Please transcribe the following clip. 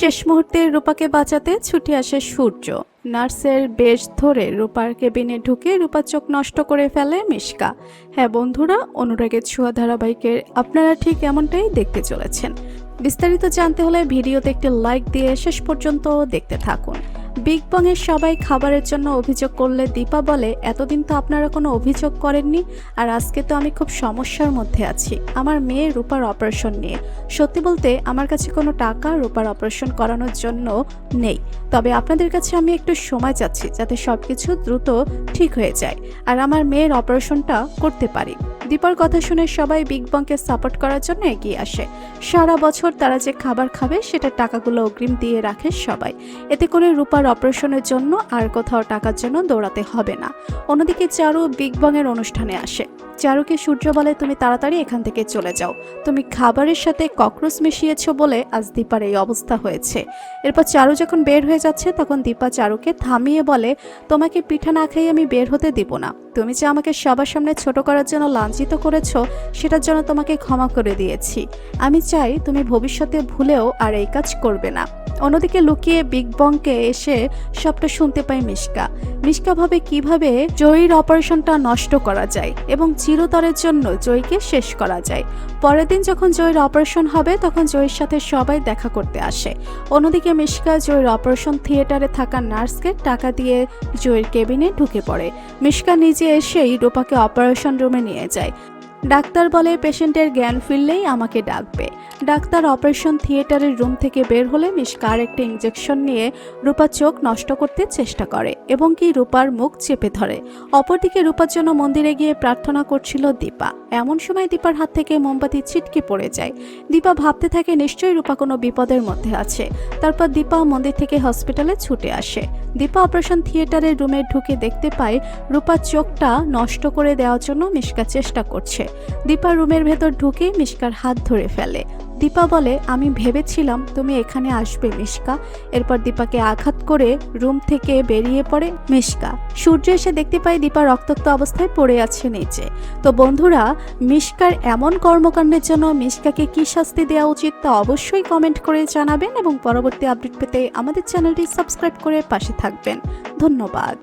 শেষ মুহূর্তে রূপাকে বাঁচাতে ছুটে আসে সূর্য। নার্সের বেশ ধরে রূপার কেবিনে ঢুকে রূপার চোখ নষ্ট করে ফেলে মিশকা। হ্যাঁ বন্ধুরা অনুরাগের ছোঁয়া ধারাবাহিকের আপনারা ঠিক এমনটাই দেখতে চলেছেন। বিস্তারিত জানতে হলে ভিডিওতে একটি লাইক দিয়ে শেষ পর্যন্ত দেখতে থাকুন। বিগ বংয়ের সবাই খাবারের জন্য অভিযোগ করলে দীপা বলে, এতদিন তো আপনারা কোনো অভিযোগ করেননি আর আজকে তো আমি খুব সমস্যার মধ্যে আছি। আমার মেয়ে রূপার অপারেশন নিয়ে। সত্যি বলতে আমার কাছে কোনো টাকা রূপার অপারেশন করানোর জন্য নেই। তবে আপনাদের কাছে আমি একটু সময় চাচ্ছি যাতে সব কিছু দ্রুত ঠিক হয়ে যায় আর আমার মেয়ের অপারেশনটা করতে পারি। দীপার কথা শুনে সবাই বিগ বংকে সাপোর্ট করার জন্য এগিয়ে আসে। সারা বছর তারা যে খাবার খাবে সেটা টাকাগুলো অগ্রিম দিয়ে রাখে সবাই। এতে করে রূপার অপারেশনের জন্য আর কোথাও টাকার জন্য দৌড়াতে হবে না। অন্যদিকে চারু বিগ বংয়ের অনুষ্ঠানে আসে। চারুকে সূর্য বলে তুমি তাড়াতাড়ি এখান থেকে চলে যাও। তুমি খাবারের সাথে ককরোচ মিশিয়েছো বলে আজ দীপার এই অবস্থা হয়েছে। এরপর চারু যখন বের হয়ে যাচ্ছে, তখন দীপা চারুকে থামিয়ে বলে, তোমাকে পিঠা না খাইয়ে আমি বের হতে দিব না। তুমি যে আমাকে সবার সামনে ছোট করার জন্য লাঞ্ছিত করেছ, সেটার জন্য তোমাকে ক্ষমা করে দিয়েছি। আমি চাই তুমি ভবিষ্যতে ভুলেও আর এই কাজ করবে না। অন্যদিকে লুকিয়ে বিগ বংকে এসে সবটা শুনতে পায় মিশকা। মিশকা ভাবে কীভাবে জয়ীর অপারেশনটা নষ্ট করা যায় এবং চিরতরের জন্য জয়কে শেষ করা যায়। পরের দিন যখন জয়ের অপারেশন হবে, তখন জয়ের সাথে সবাই দেখা করতে আসে। অন্যদিকে মিশকা জয়ের অপারেশন থিয়েটারে থাকা নার্সকে টাকা দিয়ে জয়ের কেবিনে ঢুকে পড়ে। মিশকা নিজে এসেই রূপাকে অপারেশন রুমে নিয়ে যায়। ডাক্তার বলে পেশেন্টের জ্ঞান ফিরলেই আমাকে ডাকবে। ডাক্তার অপারেশন থিয়েটারের রুম থেকে বের হলে মিসকার একটা ইঞ্জেকশন নিয়ে রূপা চোখ নষ্ট করতে চেষ্টা করে এবং কি রূপার মুখ চেপে ধরে। অপরদিকে রূপার জন্য মন্দিরে গিয়ে প্রার্থনা করছিল দীপা। এমন সময় দীপার হাত থেকে মোমবাতি ছিটকে পড়ে যায়। দীপা ভাবতে থাকে নিশ্চয়ই রূপা কোনো বিপদের মধ্যে আছে। তারপর দীপা মন্দির থেকে হসপিটালে ছুটে আসে। দীপা অপারেশন থিয়েটারের রুমে ঢুকে দেখতে পায় রূপার চোখটা নষ্ট করে দেওয়ার জন্য মিশকা চেষ্টা করছে। দীপা রুমের ভেতর ঢুকে মিশকার হাত ধরে ফেলে। দীপা বলে, আমি ভেবেছিলাম তুমি এখানে আসবে, মিশকা। এরপর দীপাকে আঘাত করে রুম থেকে বেরিয়ে পড়ে মিশকা। সূর্য এসে দেখতে পায় দীপা রক্তাক্ত অবস্থায় পড়ে আছে নিচে। তো বন্ধুরা, মিশকার এমন কর্মকাণ্ডের জন্য মিশকাকে কি শাস্তি দেওয়া উচিত তা অবশ্যই কমেন্ট করে জানাবেন এবং পরবর্তী আপডেট পেতে আমাদের চ্যানেলটি সাবস্ক্রাইব করে পাশে থাকবেন। ধন্যবাদ।